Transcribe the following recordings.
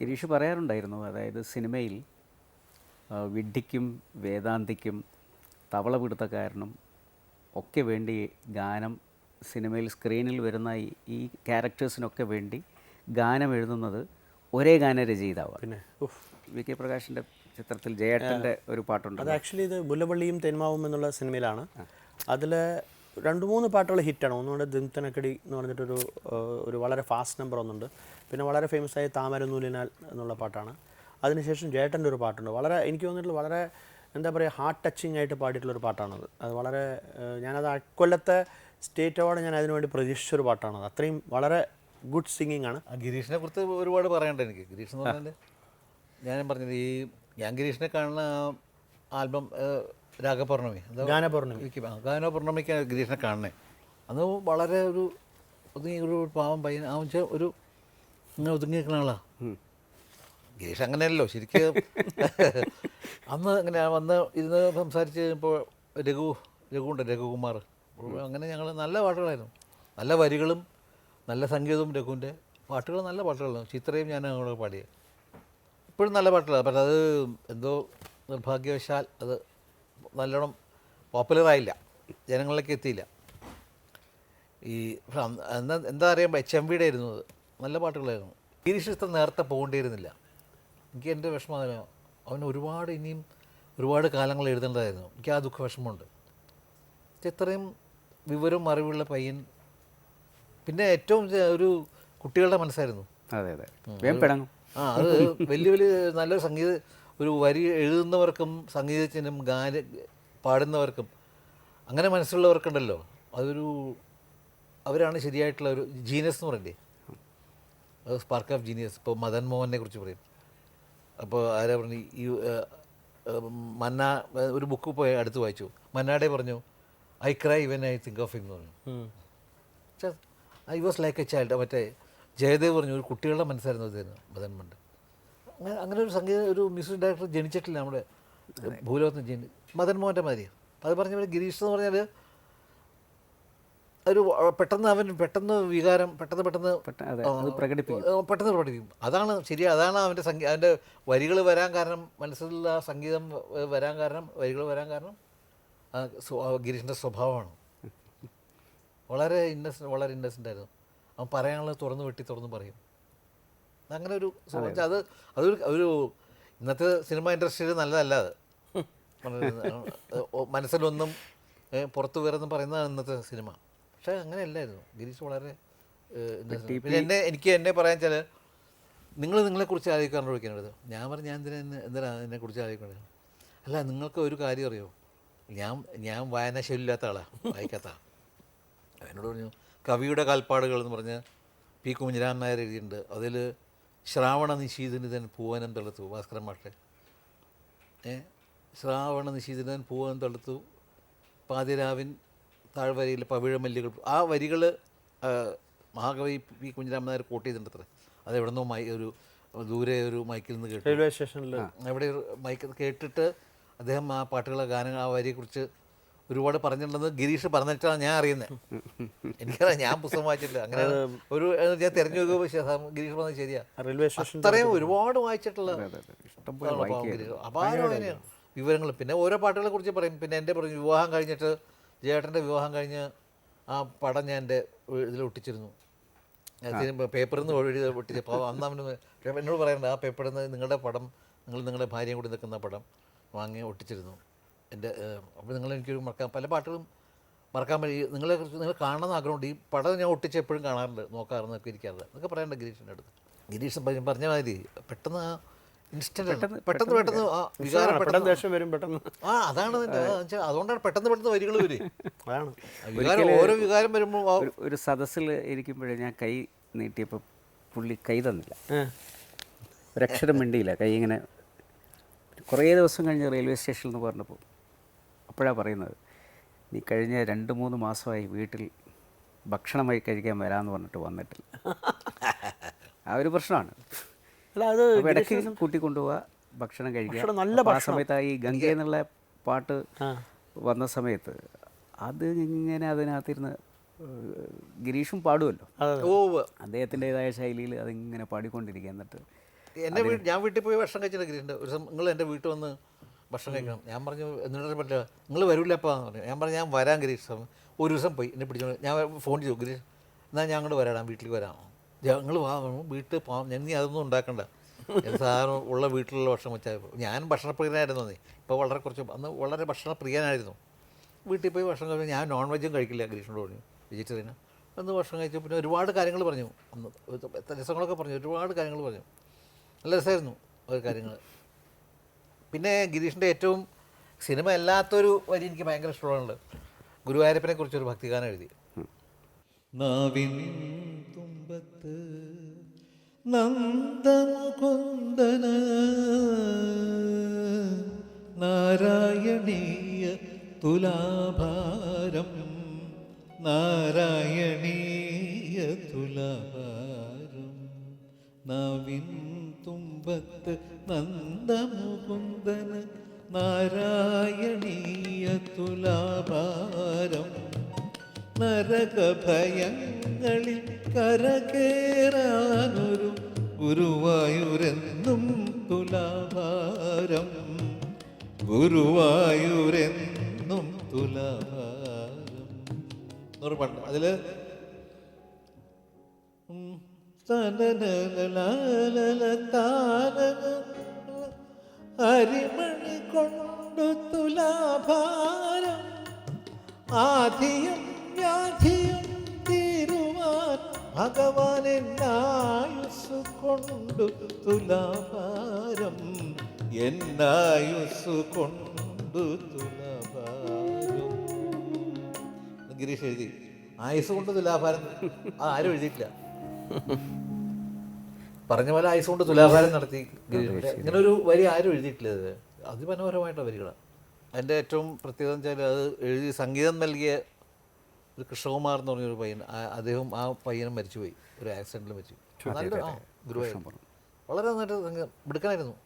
ഗിരീഷ് പറയാറുണ്ടായിരുന്നു അതായത് സിനിമയിൽ വിഡ്ഢിക്കും വേദാന്തിക്കും തവള പിടുത്തക്കാരനും ഒക്കെ വേണ്ടി ഗാനം സിനിമയിൽ സ്ക്രീനിൽ വരുന്ന ഈ- ക്യാരക്ടേഴ്സിനൊക്കെ വേണ്ടി ഗാനം എഴുതുന്നത് ഒരേ ഗാനരചയിതാവാണ് പിന്നെ. വി കെ പ്രകാശിന്റെ ചിത്രത്തിൽ ജയേട്ടന്റെ ഒരു പാട്ടുണ്ട്. അത് ആക്ച്വലി ഇത് മുല്ലവള്ളിയും തെന്മാവും എന്നുള്ള സിനിമയിലാണ്. അതിൽ രണ്ട് മൂന്ന് പാട്ടുകൾ ഹിറ്റാണ്. ഒന്നുകൊണ്ട് ദിംതനക്കടി എന്ന് പറഞ്ഞിട്ടൊരു ഒരു വളരെ ഫാസ്റ്റ് നമ്പർ ഒന്നുണ്ട്. പിന്നെ വളരെ ഫേമസ് ആയ താമരനൂലിനാൽ എന്നുള്ള പാട്ടാണ്. അതിനുശേഷം ജേട്ടന്റെ ഒരു പാട്ടുണ്ട്. വളരെ എനിക്ക് തോന്നിയിട്ടുള്ള വളരെ എന്താ പറയുക ഹാർട്ട് ടച്ചിങ് ആയിട്ട് പാടിയിട്ടുള്ളൊരു പാട്ടാണത്. അത് വളരെ ഞാനത് അക്കൊല്ലത്തെ സ്റ്റേറ്റ് അവാർഡ് ഞാൻ അതിനുവേണ്ടി പ്രതീക്ഷിച്ചൊരു പാട്ടാണത് അത്രയും വളരെ ഗുഡ് സിംഗിങ് ആണ്. ഗിരീഷിനെ കുറിച്ച് ഒരുപാട് പറയണ്ട എനിക്ക്. ഗിരീഷ് എന്ന് പറഞ്ഞാൽ ഞാൻ പറഞ്ഞത് ഈ ഞാൻ ഗിരീഷിനെ കാണുന്ന ആൽബം രാഗപൗർണമി. ഗാനപൂർണമി. ഗാനപൗർണമിക്കാണ് ഗിരീഷിനെ കാണണേ. അന്ന് വളരെ ഒരു ഒതുങ്ങി ഒരു പാവം പയ്യൻ. ആ വെച്ചാൽ ഒരു ഇങ്ങനെ ഒതുങ്ങി നിൽക്കുന്ന ആളാ ഗിരീഷ് അങ്ങനെയല്ലോ ശരിക്കും. അന്ന് അങ്ങനെ വന്ന് ഇരുന്ന് സംസാരിച്ച് ഇപ്പോൾ രഘു രഘുണ്ട് രഘുകുമാർ. അങ്ങനെ ഞങ്ങൾ നല്ല പാട്ടുകളായിരുന്നു. നല്ല വരികളും നല്ല സംഗീതവും രഘുവിന്റെ. പാട്ടുകൾ നല്ല പാട്ടുകളാണ് ചിത്രയും ഞാൻ അങ്ങോട്ട് പാടിയത്. ഇപ്പോഴും നല്ല പാട്ടുകളാണ്. പക്ഷെ അത് എന്തോ നിർഭാഗ്യവശാൽ അത് നല്ലോണം പോപ്പുലറായില്ല ജനങ്ങളിലേക്ക് എത്തിയില്ല. ഈ എന്താ എന്താ അറിയുമ്പോൾ എച്ച് എം വിയുടെ ആയിരുന്നു അത്. നല്ല പാട്ടുകളായിരുന്നു. ഗിരീഷ് ഇത്ര നേരത്തെ പോകേണ്ടിയിരുന്നില്ല. എനിക്ക് എന്റെ വിഷമം അതിനാ. അവന് ഒരുപാട് ഇനിയും ഒരുപാട് കാലങ്ങൾ എഴുതേണ്ടതായിരുന്നു. എനിക്ക് ആ ദുഃഖ വിഷമമുണ്ട് ഇത്രയും വിവരവും അറിവുള്ള പയ്യൻ പിന്നെ ഏറ്റവും ഒരു കുട്ടികളുടെ മനസ്സായിരുന്നു. അതെ അതെ. ആ അത് വലിയ വലിയ നല്ലൊരു സംഗീത ഒരു വരി എഴുതുന്നവർക്കും സംഗീതജ്ഞനും ഗാന പാടുന്നവർക്കും അങ്ങനെ മനസ്സുള്ളവർക്കുണ്ടല്ലോ. അതൊരു അവരാണ് ശരിയായിട്ടുള്ള ഒരു ജീനിയസ് എന്ന് പറയണ്ടേ അത് സ്പാർക്ക് ഓഫ് ജീനിയസ് ഇപ്പോൾ മദൻ മോഹനെ കുറിച്ച് പറയും. അപ്പോൾ ആരാ പറഞ്ഞു? ഈ മന്ന ഒരു ബുക്ക് പോയി അടുത്ത് വായിച്ചു. മന്നാടെ പറഞ്ഞു I cry even I think of എന്ന് പറഞ്ഞു. I was like a child മറ്റേ ജയദേവ് പറഞ്ഞു ഒരു കുട്ടികളുടെ മനസ്സായിരുന്നു അത് മദൻ മണ്ട് അങ്ങനെ അങ്ങനെ ഒരു സംഗീത ഒരു മ്യൂസിക് ഡയറക്ടർ ജനിച്ചിട്ടില്ല നമ്മുടെ ഭൂലോകത്ത് ജനി മദൻ മോഹന്റെ മാതിരി. അത് പറഞ്ഞ പോലെ ഗിരീഷ് എന്ന് പറഞ്ഞാൽ ഒരു പെട്ടെന്ന് അവൻ പെട്ടെന്ന് വികാരം പെട്ടെന്ന് പെട്ടെന്ന് പെട്ടെന്ന് പ്രകടിപ്പിക്കും. പെട്ടെന്ന് പ്രകടിപ്പിക്കും. അതാണ് ശരി അതാണ് അവന്റെ സംഗീ അവന്റെ വരികൾ വരാൻ കാരണം മനസ്സിലുള്ള സംഗീതം വരാൻ കാരണം വരികൾ വരാൻ കാരണം ആ ഗിരീഷിന്റെ സ്വഭാവമാണ്. വളരെ ഇന്നസെന്റ് വളരെ ഇന്നസെന്റ് ആയിരുന്നു. അവൻ പറയാനുള്ളത് തുറന്ന് വെട്ടി തുറന്ന് പറയും. അങ്ങനെ ഒരു. അത്. അതൊരു ഒരു ഇന്നത്തെ സിനിമ ഇൻഡസ്ട്രിയിൽ നല്ലതല്ല അത്. മനസ്സിലൊന്നും പുറത്ത് വേറെന്നും പറയുന്നതാണ് ഇന്നത്തെ സിനിമ. പക്ഷേ അങ്ങനെയല്ലായിരുന്നു. ഗിരീഷ് വളരെ പിന്നെ എന്നെ എനിക്ക് എന്നെ പറയാൻ വെച്ചാൽ നിങ്ങൾ നിങ്ങളെ കുറിച്ച് ആലോചിക്കാറുണ്ട് ചോദിക്കുന്നത്? ഞാൻ പറഞ്ഞു ഞാൻ എന്തിനാ എന്നെ- എന്തിനാ എന്നെക്കുറിച്ച് ആലോചിക്കുന്നത് അല്ല നിങ്ങൾക്ക് ഒരു കാര്യം അറിയോ? ഞാൻ ഞാൻ വായനാശൈലില്ലാത്ത ആളാണ് വായിക്കാത്ത. എന്നോട് പറഞ്ഞു കവിയുടെ കാൽപ്പാടുകൾ എന്ന് പറഞ്ഞ് പി കുഞ്ഞിരാമൻ നായർ എഴുതിയിട്ടുണ്ട്. അതിൽ ശ്രാവണ നിശീതനിതൻ പൂവനം തളർത്തു. ഭാസ്കരൻ മാഷെ ഏ? ശ്രാവണ നിശീതനിതൻ പൂവനം തളർത്തു. പാതിരാവിൻ താഴ്വരയിൽ പവിഴമല്ലികൾ. ആ വരികൾ മഹാകവി പി കുഞ്ഞിരാമൻ നായർ കോട്ട് ചെയ്തിട്ടുണ്ട് അത്ര അത് എവിടെ നിന്നോ മൈ ഒരു ദൂരെ ഒരു മൈക്കിൽ നിന്ന് കേട്ടു. റെയിൽവേ സ്റ്റേഷനിൽ അവിടെ ഒരു മൈക്ക് കേട്ടിട്ട് അദ്ദേഹം ആ പാട്ടുകളെ ഗാനങ്ങൾ ആ വരിയെക്കുറിച്ച് ഒരുപാട് പറഞ്ഞിട്ടുള്ളത് ഗിരീഷ് പറഞ്ഞിട്ടാണ് ഞാൻ അറിയുന്നത് എനിക്കറിയാം ഞാൻ പുസ്തകം വായിച്ചിട്ടില്ല. അങ്ങനെ ഒരു ഞാൻ തിരഞ്ഞു ഗിരീഷ് പറഞ്ഞത് ശരിയാ. റെയിൽവേ സ്റ്റേഷൻ അത്രയും ഒരുപാട് വായിച്ചിട്ടുള്ള. അപാരമായ വിവരങ്ങൾ. പിന്നെ ഓരോ പാട്ടുകളെ കുറിച്ച് പറയും. പിന്നെ എന്റെ പറഞ്ഞു വിവാഹം കഴിഞ്ഞിട്ട് ജേട്ടന്റെ വിവാഹം കഴിഞ്ഞ് ആ പടം ഞാൻ എന്റെ ഇതിൽ ഒട്ടിച്ചിരുന്നു. പേപ്പറിൽ നിന്ന് എഴുതി ഒട്ടിച്ചപ്പോൾ അന്ന് അവന് എന്നോട് പറയണ്ട ആ പേപ്പറിൽ നിന്ന് നിങ്ങളുടെ പടം നിങ്ങൾ നിങ്ങളുടെ ഭാര്യയും കൂടി നിൽക്കുന്ന പടം വാങ്ങി ഒട്ടിച്ചിരുന്നു. എന്റെ അപ്പോൾ നിങ്ങൾ എനിക്കൊരു മറക്കാൻ പല പാട്ടുകളും മറക്കാൻ പറ്റി. നിങ്ങളെ കുറിച്ച് നിങ്ങൾ കാണണമെന്ന് ആഗ്രഹമുണ്ട്. ഈ പടം ഞാൻ ഒട്ടിച്ച് എപ്പോഴും കാണാറുണ്ട്. നോക്കാറുണ്ട് ഒക്കെ ഇരിക്കാറുണ്ട്. എന്നൊക്കെ പറയണ്ട ഗിരീഷിന്റെ അടുത്ത്. ഗിരീഷ് പറഞ്ഞ- മാതിരി പെട്ടെന്ന് ആ ഇൻസ്റ്റന്റ് പെട്ടെന്ന് പെട്ടെന്ന് ആ വികാരം പെട്ടെന്ന് ദേഷ്യം വരും പെട്ടെന്ന്. ആ അതാണ് അതുകൊണ്ടാണ് പെട്ടെന്ന് പെട്ടെന്ന് വരികൾ വരും അതാണ്. വികാരം ഓരോ വികാരം വരുമ്പോൾ ഒരു ഒരു സദസ്സിൽ ഇരിക്കുമ്പോഴേ ഞാൻ കൈ നീട്ടിയപ്പോൾ പുള്ളി കൈ തന്നില്ല. ഒരക്ഷരം മിണ്ടിയില്ല. കൈ ഇങ്ങനെ കുറേ ദിവസം കഴിഞ്ഞ് റെയിൽവേ സ്റ്റേഷനിൽ നിന്ന് പറഞ്ഞപ്പോൾ അപ്പോഴാണ് പറയുന്നത്. നീ കഴിഞ്ഞ രണ്ട് മൂന്ന് മാസമായി വീട്ടിൽ ഭക്ഷണമായി വഴി കഴിക്കാൻ വരാമെന്ന് പറഞ്ഞിട്ട് വന്നിട്ടില്ല. ആ ഒരു പ്രശ്നമാണ്. അല്ല അത് ഇടയ്ക്ക് കൂട്ടിക്കൊണ്ടുപോവുക ഭക്ഷണം കഴിക്കുക. നല്ല ആ സമയത്ത് ഈ ഗംഗ എന്നുള്ള പാട്ട് വന്ന സമയത്ത് അത് ഇങ്ങനെ അതിനകത്തിരുന്ന് ഗിരീഷും പാടുമല്ലോ അദ്ദേഹത്തിന്റെതായ ശൈലിയിൽ അതിങ്ങനെ പാടിക്കൊണ്ടിരിക്കുക എന്നിട്ട് എന്റെ വീട്ടിൽ ഞാൻ വീട്ടിൽ പോയി ഭക്ഷണം കഴിച്ചിട്ട് ഗിരീഷിന്റെ ഒരു നിങ്ങൾ എന്റെ വീട്ടിൽ വന്ന് ഭക്ഷണം കഴിക്കണം. ഞാൻ പറഞ്ഞു എന്നിട്ട് പറ്റില്ല നിങ്ങൾ വരൂല്ലപ്പാ എന്ന് പറഞ്ഞു ഞാൻ പറഞ്ഞു ഞാൻ വരാൻ ഗിരീഷ് സ്വാമി." ഒരു ദിവസം പോയി എന്നെ പിടിച്ചു ഞാൻ ഫോൺ ചെയ്തു ഗിരീഷ് എന്നാൽ ഞാൻ അങ്ങോട്ട് വരാടാ വീട്ടിലേക്ക് വരാം. ഞങ്ങൾ വാ വീട്ടിൽ പോകാം ഞാൻ നീ അതൊന്നും ഉണ്ടാക്കണ്ട. സാധാരണ ഉള്ള വീട്ടിലുള്ള ഭക്ഷണം വെച്ചാൽ ഞാൻ ഭക്ഷണപ്രിയനായിരുന്നു നീ ഇപ്പോൾ വളരെ കുറച്ച് അന്ന് വളരെ ഭക്ഷണപ്രിയനായിരുന്നു. വീട്ടിൽ പോയി ഭക്ഷണം കഴിച്ചു ഞാൻ നോൺ വെജും കഴിക്കില്ല ഗിരീഷിനോട് പറഞ്ഞു. വെജിറ്റേറിയൻ അന്ന് ഭക്ഷണം കഴിച്ചു പിന്നെ ഒരുപാട് കാര്യങ്ങൾ പറഞ്ഞു. അന്ന് രസങ്ങളൊക്കെ പറഞ്ഞു ഒരുപാട് കാര്യങ്ങൾ പറഞ്ഞു. നല്ല രസമായിരുന്നു ഒരു കാര്യങ്ങൾ പിന്നെ ഗിരീഷിന്റെ ഏറ്റവും സിനിമ അല്ലാത്തൊരു വരി എനിക്ക് ഭയങ്കര ഇഷ്ടമുള്ളത്. ഗുരുവായൂരപ്പനെ കുറിച്ചൊരു ഭക്തിഗാനം എഴുതി. തുമ്പത്ത് നന്ദമുകുന്ദന നാരായണീയ തുലാഭാരം നാരായണീയ തുലാഭാരം നാവിൻ തുമ്പത്ത് നന്ദമുകുന്ദന നാരായണീയ തുലാഭാരം. നരകഭയങ്ങളിൽ കരകേറാനൊരു ഗുരുവായൂരെന്നും തുലാഭാരം. ഗുരുവായൂരെന്നും തുലാഭാരം. പണ്ട് അതിൽ താനന അരിമണി കൊണ്ടു തുലാഭാരം ആധിയും വ്യാധിയും തീരുവാൻ ഭഗവാൻ എന്നായുസ് കൊണ്ടു തുലാഭാരം എന്നായുസ് കൊണ്ടു തുലാഭാരം ഗിരീഷ് എഴുതി ആയുസ് കൊണ്ട് തുലാഭാരം ആരും എഴുതിയിട്ടില്ല പറഞ്ഞ പോലെ ആയുസ് കൊണ്ട് തുലാഭാരം നടത്തി ഇങ്ങനെ ഒരു വരി ആരും എഴുതിയിട്ടില്ല ഇത്. അതിമനോഹരമായിട്ടുള്ള വരികളാണ് അതിന്റെ ഏറ്റവും പ്രത്യേകത എന്ന് വെച്ചാൽ അത് എഴുതി സംഗീതം നൽകിയ ഒരു കൃഷ്ണകുമാർ എന്ന് പറഞ്ഞൊരു പയ്യൻ അദ്ദേഹം ആ പയ്യനും മരിച്ചുപോയി. ഒരു ആക്സിഡന്റിൽ മരിച്ചു. നല്ല ആ ഗുരുവായൂർ. വളരെ നന്നായിട്ട് മിടുക്കനായിരുന്നു.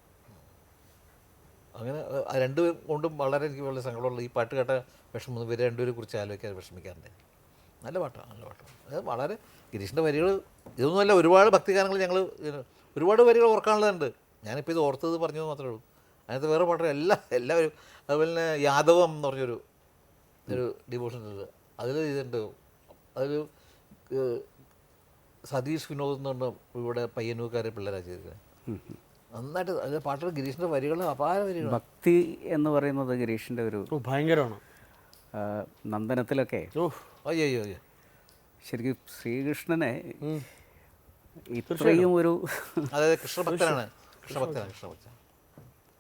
അങ്ങനെ രണ്ട് കൊണ്ടും വളരെ എനിക്ക് വളരെ സങ്കടമുള്ള ഈ പാട്ട് കേട്ട വിഷമം ഇവരെ രണ്ടുപേരെ കുറിച്ച് ആലോചിക്കാൻ വിഷമിക്കാറുണ്ട്. നല്ല പാട്ടാണ് നല്ല പാട്ടാണ്. അത് വളരെ ഗിരീഷിന്റെ വരികൾ ഇതൊന്നുമല്ല ഒരുപാട് ഭക്തിഗാനങ്ങൾ ഞങ്ങൾ ഒരുപാട് വരികൾ ഓർക്കാനുള്ളതുണ്ട്. ഞാനിപ്പോൾ ഇത് ഓർത്തത് പറഞ്ഞത് മാത്രമേ ഉള്ളൂ. അതിനകത്ത് വേറെ പാട്ടുകൾ എല്ലാ എല്ലാവരും അതുപോലെ തന്നെ യാദവം എന്ന് പറഞ്ഞൊരു ഒരു ഡിവോഷൻ ഉണ്ട്. അതിൽ ഇതുണ്ട്. അതൊരു സതീഷ് വിനോദ് എന്ന് പറഞ്ഞ ഇവിടെ പയ്യന്നൂക്കാരെ പിള്ളേരാണ് ചെയ്തിരിക്കുന്നത് നന്നായിട്ട് അതിലെ പാട്ടുകൾ ഗിരീഷിന്റെ വരികൾ അപാര വരികൾ ഭക്തി എന്ന് പറയുന്നത് ഗിരീഷിന്റെ ഒരു ഭയങ്കരമാണ്. നന്ദനത്തിലൊക്കെ. അയ്യോ അയ്യോ അയ്യോ. ശരിക്കും ശ്രീകൃഷ്ണനെ ഇത്രയും ഒരു അതായത് കൃഷ്ണഭക്തനാണ്. കൃഷ്ണഭക്തനാണ് കൃഷ്ണഭക്തൻ.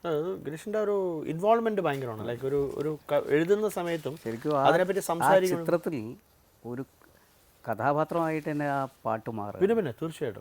അത് ഗിരീഷിന്റെ ഒരു ഇൻവോൾവ്മെന്റ് ഭയങ്കരമാണ്. ലൈക്ക് ഒരു ഒരു എഴുതുന്ന സമയത്തും ശരിക്കും അതിനെപ്പറ്റി സംസാരിക്കുന്ന ചിത്രത്തിൽ ഒരു കഥാപാത്രമായിട്ട് തന്നെ ആ പാട്ട് മാറും പിന്നെ പിന്നെ തീർച്ചയായിട്ടും.